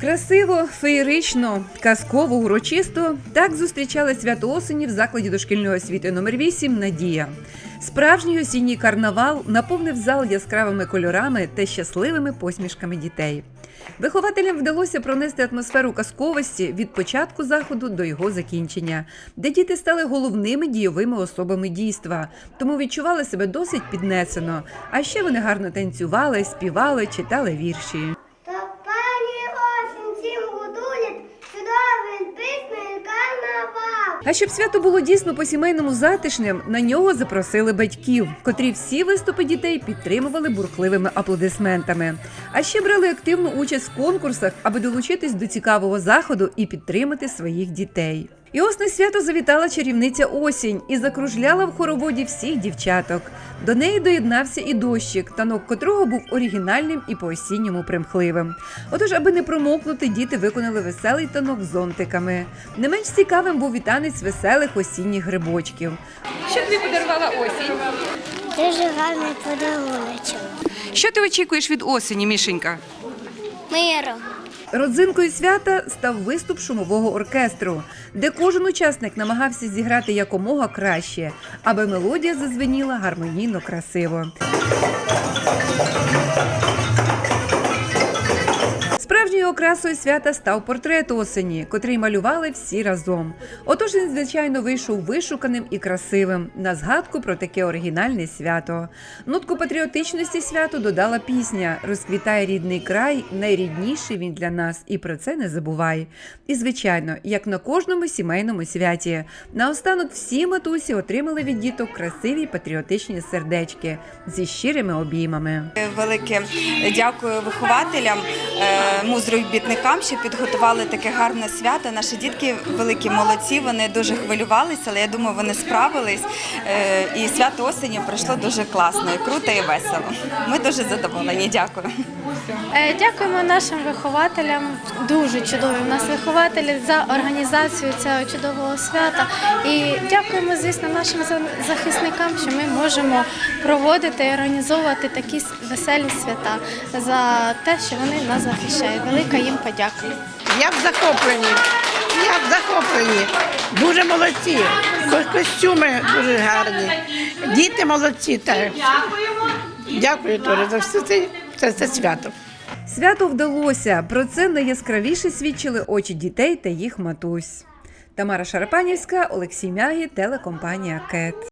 Красиво, феєрично, казково, урочисто так зустрічали свято осені в закладі дошкільної освіти номер 8 Надія. Справжній осінній карнавал наповнив зал яскравими кольорами та щасливими посмішками дітей. Вихователям вдалося пронести атмосферу казковості від початку заходу до його закінчення, де діти стали головними дійовими особами дійства, тому відчували себе досить піднесено. А ще вони гарно танцювали, співали, читали вірші. А щоб свято було дійсно по-сімейному затишним, на нього запросили батьків, котрі всі виступи дітей підтримували бурхливими аплодисментами. А ще брали активну участь в конкурсах, аби долучитись до цікавого заходу і підтримати своїх дітей. І ось на свято завітала чарівниця осінь і закружляла в хороводі всіх дівчаток. До неї доєднався і дощик, танок котрого був оригінальним і по-осінньому примхливим. Отож, аби не промокнути, діти виконали веселий танок з зонтиками. Не менш цікавим був і танець веселих осінніх грибочків. Що тобі подарувала осінь? Дуже гарний подаруночок. Що ти очікуєш від осені, Мішенька? Миру. Родзинкою свята став виступ шумового оркестру, де кожен учасник намагався зіграти якомога краще, аби мелодія зазвеніла гармонійно красиво. Окрасою свята став портрет осені, котрий малювали всі разом. Отож він, звичайно, вийшов вишуканим і красивим на згадку про таке оригінальне свято. Нотку патріотичності святу додала пісня Розквітає рідний край, найрідніший він для нас, і про це не забувай. І, звичайно, як на кожному сімейному святі, наостанок всі матусі отримали від діток красиві патріотичні сердечки зі щирими обіймами. Велике дякую вихователям, е, музробітникам, що підготували таке гарне свято. Наші дітки великі молодці. Вони дуже хвилювалися, але я думаю, вони справились. Е, І свято осені пройшло дуже класно, і круто і весело. Ми дуже задоволені. Дякую. Е, Дякуємо нашим вихователям. Дуже чудові у нас вихователі за організацію цього чудового свята. І дякуємо, звісно, нашим захисникам, що ми можемо проводити і організовувати такі веселі свята за те, що вони нас захищають. Велика їм подяка. Я в захопленні. Я в захопленні. Дуже молодці. Костюми дуже гарні. Діти молодці. Так. Дякую дуже за все це, це, це свято. Свято вдалося. Про це найяскравіше свідчили очі дітей та їх матусь. Тамара Шарапанівська, Олексій Мягі, телекомпанія Кет.